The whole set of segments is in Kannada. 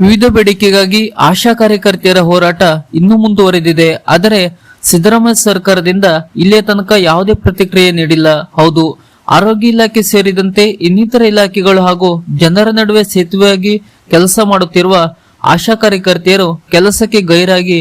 ವಿವಿಧ ಬೇಡಿಕೆಗಾಗಿ ಆಶಾ ಕಾರ್ಯಕರ್ತೆಯರ ಹೋರಾಟ ಇನ್ನೂ ಮುಂದುವರೆದಿದೆ. ಆದರೆ ಸಿದ್ದರಾಮಯ್ಯ ಸರ್ಕಾರದಿಂದ ಇಲ್ಲೇ ತನಕ ಯಾವುದೇ ಪ್ರತಿಕ್ರಿಯೆ ನೀಡಿಲ್ಲ. ಹೌದು, ಆರೋಗ್ಯ ಇಲಾಖೆ ಸೇರಿದಂತೆ ಇನ್ನಿತರ ಇಲಾಖೆಗಳು ಹಾಗೂ ಜನರ ನಡುವೆ ಸೇತುವೆಯಾಗಿ ಕೆಲಸ ಮಾಡುತ್ತಿರುವ ಆಶಾ ಕಾರ್ಯಕರ್ತೆಯರು ಕೆಲಸಕ್ಕೆ ಗೈರಾಗಿ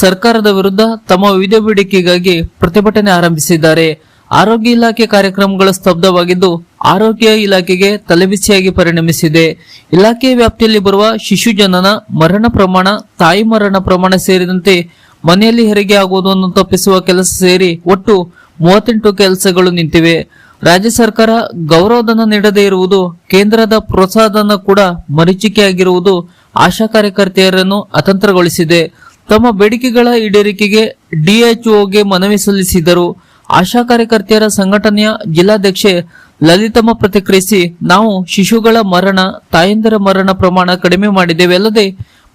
ಸರ್ಕಾರದ ವಿರುದ್ಧ ತಮ್ಮ ವಿವಿಧ ಬೇಡಿಕೆಗಾಗಿ ಪ್ರತಿಭಟನೆ ಆರಂಭಿಸಿದ್ದಾರೆ. ಆರೋಗ್ಯ ಇಲಾಖೆ ಕಾರ್ಯಕ್ರಮಗಳು ಸ್ತಬ್ಧವಾಗಿದ್ದು ಆರೋಗ್ಯ ಇಲಾಖೆಗೆ ತಲೆಬಿಸಿಯಾಗಿ ಪರಿಣಮಿಸಿದೆ. ಇಲಾಖೆ ವ್ಯಾಪ್ತಿಯಲ್ಲಿ ಬರುವ ಶಿಶು ಜನನ, ಮರಣ ಪ್ರಮಾಣ, ತಾಯಿ ಮರಣ ಪ್ರಮಾಣ ಸೇರಿದಂತೆ ಮನೆಯಲ್ಲಿ ಹೆರಿಗೆ ಆಗುವುದನ್ನು ತಪ್ಪಿಸುವ ಕೆಲಸ ಸೇರಿ ಒಟ್ಟು ಮೂವತ್ತೆಂಟು ಕೆಲಸಗಳು ನಿಂತಿವೆ. ರಾಜ್ಯ ಸರ್ಕಾರ ಗೌರವಧನ ನೀಡದೇ ಇರುವುದು, ಕೇಂದ್ರದ ಪ್ರೋತ್ಸಾಹಧನ ಕೂಡ ಮರೀಚಿಕೆಯಾಗಿರುವುದು ಆಶಾ ಕಾರ್ಯಕರ್ತೆಯರನ್ನು ಅತಂತ್ರಗೊಳಿಸಿದೆ. ತಮ್ಮ ಬೇಡಿಕೆಗಳ ಈಡೇರಿಕೆಗೆ ಡಿಎಚ್ಒಗೆ ಮನವಿ ಸಲ್ಲಿಸಿದರು. ಆಶಾ ಕಾರ್ಯಕರ್ತೆಯರ ಸಂಘಟನೆಯ ಜಿಲ್ಲಾಧ್ಯಕ್ಷೆ ಲಲಿತಮ್ಮ ಪ್ರತಿಕ್ರಿಯಿಸಿ, ನಾವು ಶಿಶುಗಳ ಮರಣ, ತಾಯಂದಿರ ಮರಣ ಪ್ರಮಾಣ ಕಡಿಮೆ ಮಾಡಿದ್ದೇವೆ ಅಲ್ಲದೆ,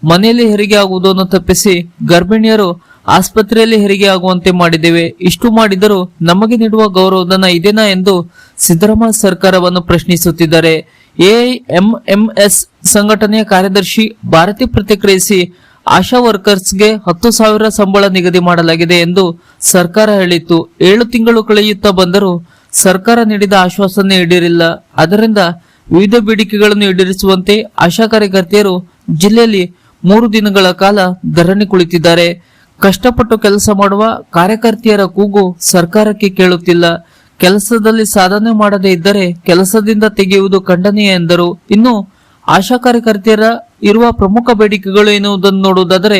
ಮನೆಯಲ್ಲಿ ಹೆರಿಗೆ ಆಗುವುದನ್ನು ತಪ್ಪಿಸಿ ಗರ್ಭಿಣಿಯರು ಆಸ್ಪತ್ರೆಯಲ್ಲಿ ಹೆರಿಗೆ ಆಗುವಂತೆ ಮಾಡಿದ್ದೇವೆ. ಇಷ್ಟು ಮಾಡಿದರೂ ನಮಗೆ ನೀಡುವ ಗೌರವಧನ ಇದೇನಾ ಎಂದು ಸಿದ್ದರಾಮಯ್ಯ ಸರ್ಕಾರವನ್ನು ಪ್ರಶ್ನಿಸುತ್ತಿದ್ದಾರೆ. ಎಐಎಂಎಂಎಸ್ ಸಂಘಟನೆಯ ಕಾರ್ಯದರ್ಶಿ ಭಾರತಿ ಪ್ರತಿಕ್ರಿಯಿಸಿ ಆಶಾ ವರ್ಕರ್ಸ್ಗೆ ಹತ್ತು ಸಾವಿರ ಸಂಬಳ ನಿಗದಿ ಮಾಡಲಾಗಿದೆ ಎಂದು ಸರ್ಕಾರ ಹೇಳಿತ್ತು. ಏಳು ತಿಂಗಳು ಕಳೆಯುತ್ತಾ ಬಂದರೂ ಸರ್ಕಾರ ನೀಡಿದ ಆಶ್ವಾಸನೆ ಈಡೇರಿಲ್ಲ. ಅದರಿಂದ ವಿವಿಧ ಬೇಡಿಕೆಗಳನ್ನು ಈಡೇರಿಸುವಂತೆ ಆಶಾ ಕಾರ್ಯಕರ್ತೆಯರು ಜಿಲ್ಲೆಯಲ್ಲಿ ಮೂರು ದಿನಗಳ ಕಾಲ ಧರಣಿ ಕುಳಿತಿದ್ದಾರೆ. ಕಷ್ಟಪಟ್ಟು ಕೆಲಸ ಮಾಡುವ ಕಾರ್ಯಕರ್ತೆಯರ ಕೂಗು ಸರ್ಕಾರಕ್ಕೆ ಕೇಳುತ್ತಿಲ್ಲ. ಕೆಲಸದಲ್ಲಿ ಸಾಧನೆ ಮಾಡದೇ ಇದ್ದರೆ ಕೆಲಸದಿಂದ ತೆಗೆಯುವುದು ಖಂಡನೀಯ ಎಂದರು. ಇನ್ನು ಆಶಾ ಕಾರ್ಯಕರ್ತೆಯರ ಇರುವ ಪ್ರಮುಖ ಬೇಡಿಕೆಗಳು ಎನ್ನುವುದನ್ನು ನೋಡುವುದಾದರೆ,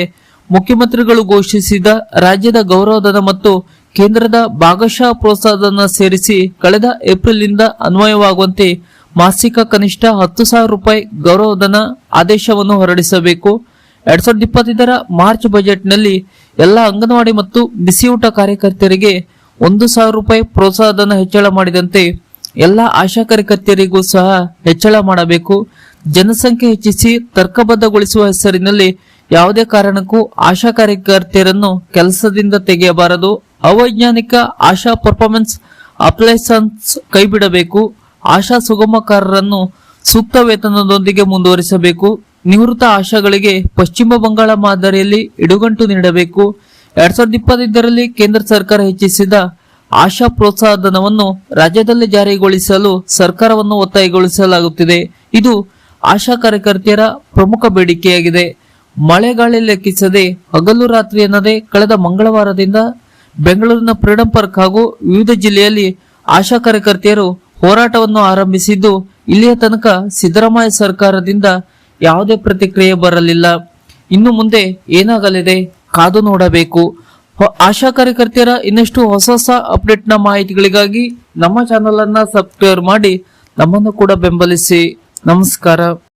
ಮುಖ್ಯಮಂತ್ರಿಗಳು ಘೋಷಿಸಿದ ರಾಜ್ಯದ ಗೌರವಧನ ಮತ್ತು ಕೇಂದ್ರದ ಭಾಗಶಃ ಪ್ರೋತ್ಸಾಹಧನ ಸೇರಿಸಿ ಕಳೆದ ಏಪ್ರಿಲ್ ಇಂದ ಅನ್ವಯವಾಗುವಂತೆ ಮಾಸಿಕ ಕನಿಷ್ಠ ಹತ್ತು ಸಾವಿರ ರೂಪಾಯಿ ಗೌರವಧನ ಆದೇಶವನ್ನು ಹೊರಡಿಸಬೇಕು. ಎರಡ್ ಸಾವಿರದ ಇಪ್ಪತ್ತೈದರ ಮಾರ್ಚ್ ಬಜೆಟ್ನಲ್ಲಿ ಎಲ್ಲ ಅಂಗನವಾಡಿ ಮತ್ತು ಬಿಸಿಯೂಟ ಕಾರ್ಯಕರ್ತೆಯರಿಗೆ ಒಂದು ಸಾವಿರ ರೂಪಾಯಿ ಪ್ರೋತ್ಸಾಹಧನ ಹೆಚ್ಚಳ ಮಾಡಿದಂತೆ ಎಲ್ಲ ಆಶಾ ಕಾರ್ಯಕರ್ತೆಯರಿಗೂ ಸಹ ಹೆಚ್ಚಳ ಮಾಡಬೇಕು. ಜನಸಂಖ್ಯೆ ಹೆಚ್ಚಿಸಿ ತರ್ಕಬದ್ಧಗೊಳಿಸುವ ಹೆಸರಿನಲ್ಲಿ ಯಾವುದೇ ಕಾರಣಕ್ಕೂ ಆಶಾ ಕಾರ್ಯಕರ್ತೆಯರನ್ನು ಕೆಲಸದಿಂದ ತೆಗೆಯಬಾರದು. ಅವೈಜ್ಞಾನಿಕ ಆಶಾ ಪರ್ಫಾರ್ಮೆನ್ಸ್ ಅಪ್ಲೈಸನ್ಸ್ ಕೈಬಿಡಬೇಕು. ಆಶಾ ಸುಗಮಕಾರರನ್ನು ಸೂಕ್ತ ವೇತನದೊಂದಿಗೆ ಮುಂದುವರಿಸಬೇಕು. ನಿವೃತ್ತ ಆಶಾಗಳಿಗೆ ಪಶ್ಚಿಮ ಬಂಗಾಳ ಮಾದರಿಯಲ್ಲಿ ಇಡುಗಂಟು ನೀಡಬೇಕು. ಎರಡ್ ಸಾವಿರದ ಇಪ್ಪತ್ತೈದರಲ್ಲಿ ಕೇಂದ್ರ ಸರ್ಕಾರ ಹೆಚ್ಚಿಸಿದ ಆಶಾ ಪ್ರೋತ್ಸಾಹಧನವನ್ನು ರಾಜ್ಯದಲ್ಲಿ ಜಾರಿಗೊಳಿಸಲು ಸರ್ಕಾರವನ್ನು ಒತ್ತಾಯಗೊಳಿಸಲಾಗುತ್ತಿದೆ. ಇದು ಆಶಾ ಕಾರ್ಯಕರ್ತೆಯರ ಪ್ರಮುಖ ಬೇಡಿಕೆಯಾಗಿದೆ. ಮಳೆಗಾಳಿ ಲೆಕ್ಕಿಸದೆ, ಹಗಲು ರಾತ್ರಿ ಎನ್ನದೆ ಕಳೆದ ಮಂಗಳವಾರದಿಂದ ಬೆಂಗಳೂರಿನ ಫ್ರೀಡಂ ಪಾರ್ಕ್ ಹಾಗೂ ವಿವಿಧ ಜಿಲ್ಲೆಯಲ್ಲಿ ಆಶಾ ಕಾರ್ಯಕರ್ತೆಯರು ಹೋರಾಟವನ್ನು ಆರಂಭಿಸಿದ್ದು, ಇಲ್ಲಿಯ ತನಕ ಸಿದ್ದರಾಮಯ್ಯ ಸರ್ಕಾರದಿಂದ ಯಾವುದೇ ಪ್ರತಿಕ್ರಿಯೆ ಬರಲಿಲ್ಲ. ಇನ್ನು ಮುಂದೆ ಏನಾಗಲಿದೆ ಕಾದು ನೋಡಬೇಕು. ಆಶಾ ಕಾರ್ಯಕರ್ತೆಯರ ಇನ್ನಷ್ಟು ಹೊಸ ಹೊಸ ಅಪ್ಡೇಟ್ನ ಮಾಹಿತಿಗಳಿಗಾಗಿ ನಮ್ಮ ಚಾನೆಲ್ ಅನ್ನ ಸಬ್ಸ್ಕ್ರೈಬ್ ಮಾಡಿ, ನಮ್ಮನ್ನು ಕೂಡ ಬೆಂಬಲಿಸಿ. ನಮಸ್ಕಾರ